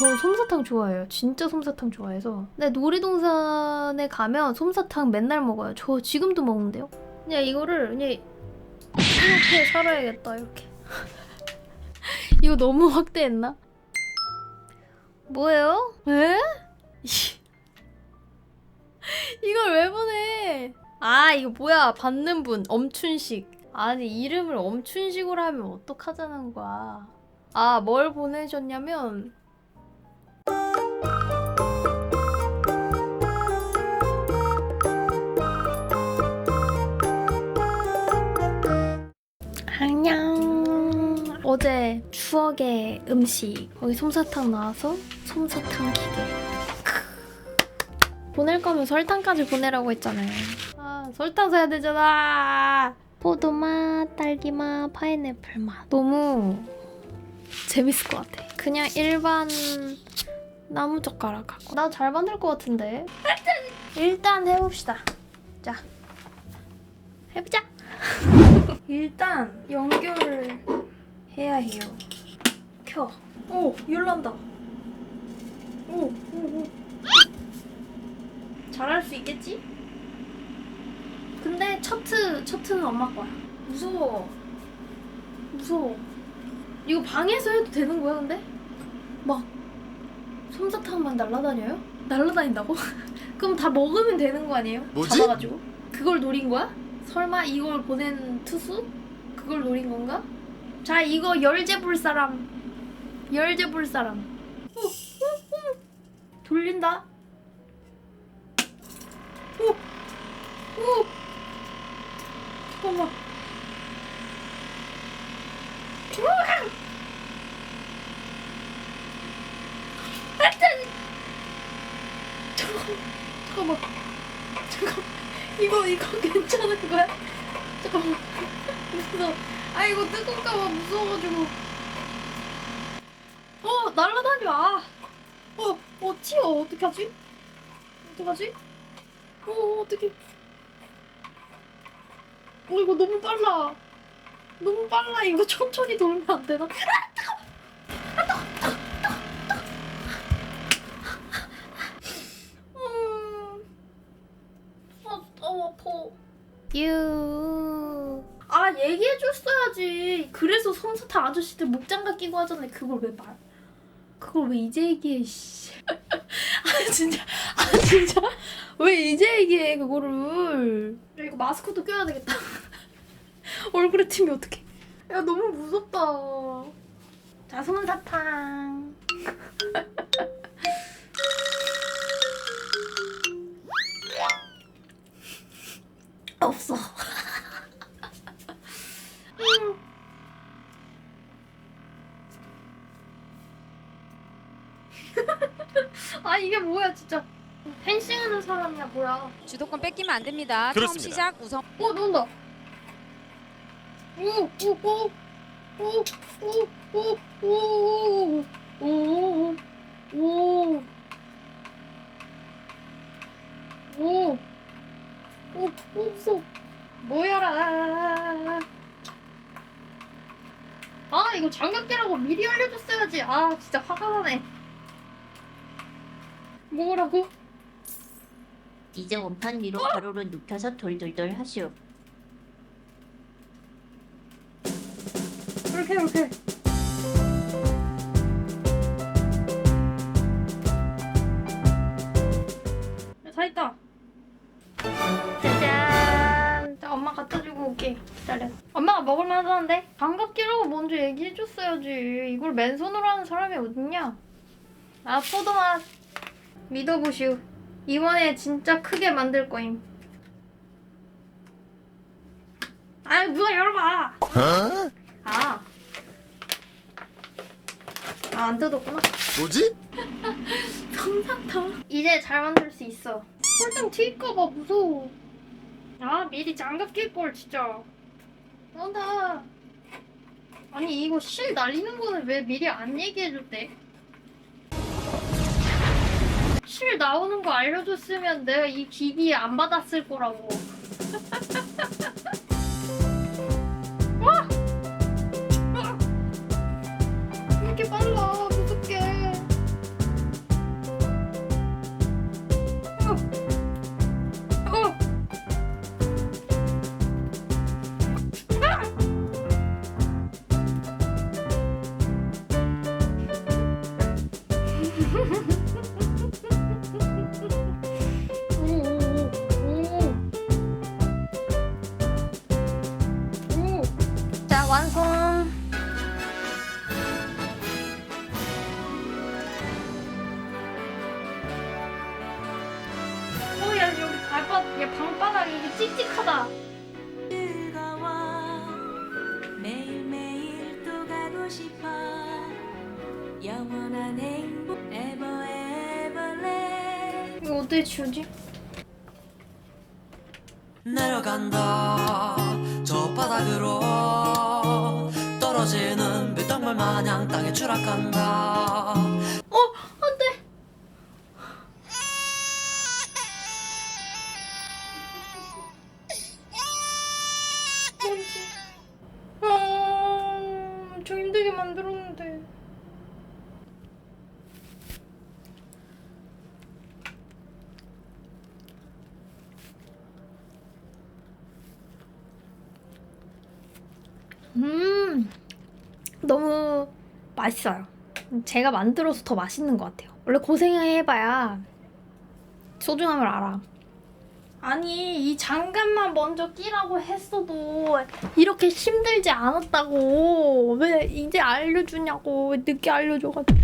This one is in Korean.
저 솜사탕 좋아해요. 진짜 솜사탕 좋아해서. 근데 놀이동산에 가면 솜사탕 맨날 먹어요. 저 지금도 먹는데요. 그냥 이거를 그냥 이렇게 살아야겠다 이렇게. 이거 너무 확대했나? 뭐예요? 에? 이걸 왜 보내? 아 이거 뭐야 받는 분 엄춘식. 아니 이름을 엄춘식으로 하면 어떡하자는 거야. 아 뭘 보내셨냐면 어제 추억의 음식 거기 솜사탕 나와서 솜사탕 기계. 크. 보낼 거면 설탕까지 보내라고 했잖아요. 아 설탕 사야 되잖아. 포도맛, 딸기맛, 파인애플 맛. 너무 재밌을 것 같아. 그냥 일반 나무 젓가락 갖고. 나 잘 만들 것 같은데. 일단 해봅시다. 자, 해보자. 일단 연결을 해야 해요. 켜. 오, 열난다. 오, 오, 오. 잘할 수 있겠지? 근데 첫트, 첫트는 엄마 거야. 무서워. 무서워. 이거 방에서 해도 되는 거야, 근데? 막 솜사탕만 날라다녀요? 날라다닌다고? 그럼 다 먹으면 되는 거 아니에요? 뭐지? 잡아가지고. 그걸 노린 거야? 설마 이걸 보낸 투수? 그걸 노린 건가? 자, 이거 열제 볼 사람. 열제 볼 사람. 돌린다. 오, 오. 잠깐만. 잠깐만, 잠깐만, 잠깐. 이거 이거 괜찮은 거야? 잠깐만. 무서워. 아 이거 뜨거울까봐 무서워가지고. 어 날라다녀. 아. 어, 어 튀어 어떡하지? 어떡하지? 어 어떡해. 어 이거 너무 빨라. 너무 빨라. 이거 천천히 돌면 안 되나? 음. 아, 아, 아파. 유. 아, 얘기해줬어야지. 그래서 솜사탕 아저씨들 목장갑 끼고 하잖아요. 그걸 왜 말? 그걸 왜 이제 얘기해, 씨. 아, 진짜. 아, 진짜. 왜 이제 얘기해, 그거를. 야, 이거 마스크도 껴야 되겠다. 얼굴에 튀면 어떡해. 야, 너무 무섭다. 자, 솜사탕. 아 이게 뭐야 진짜 펜싱하는 사람이야 뭐야 주도권 뺏기면 안 됩니다. 그렇습니다. 처음 시작 우선 어 논다 오오오오오오오오오오 오, 없어. 뭐야라. 아, 이거 장갑기라고 미리 알려줬어야지. 아, 진짜 화가 나네. 뭐라고? 이제 원판 위로 가로로 눕혀서 돌돌돌 하시오. 이렇게, 이렇게. 다 있다. 짜잔. 자, 엄마 갖다 주고 올게. 기다려. 엄마가 먹을만 하다는데? 장갑기라고 먼저 얘기해줬어야지. 이걸 맨손으로 하는 사람이 어딨냐? 아, 포도맛. 믿어보시오. 이번에 진짜 크게 만들 거임. 아유, 누가 열어봐. 어? 아. 아, 안 뜯었구나. 뭐지? 솜사탕. 이제 잘 만들 수 있어. 홀등 튈까봐 무서워. 아, 미리 장갑 낄걸, 진짜. 나온다. 아니, 이거 실 날리는 거는 왜 미리 안 얘기해줬 대? 실 나오는 거 알려줬으면 내가 이 기기에 안 받았을 거라고. 찍찍하다. 즐거워. 매일매일 또 가고 싶어. 영원한 행복 ever ever 이거 어떻게 지우지? 내려간다 저 바닥으로. 떨어지는 빗덩굴 마냥 땅에 추락한다 힘들게 만들었는데. 음, 너무 맛있어요. 제가 만들어서 더 맛있는 것 같아요. 원래 고생해봐야 소중함을 알아. 아니 이 장갑만 먼저 끼라고 했어도 이렇게 힘들지 않았다고. 왜 이제 알려주냐고 왜 늦게 알려줘가지고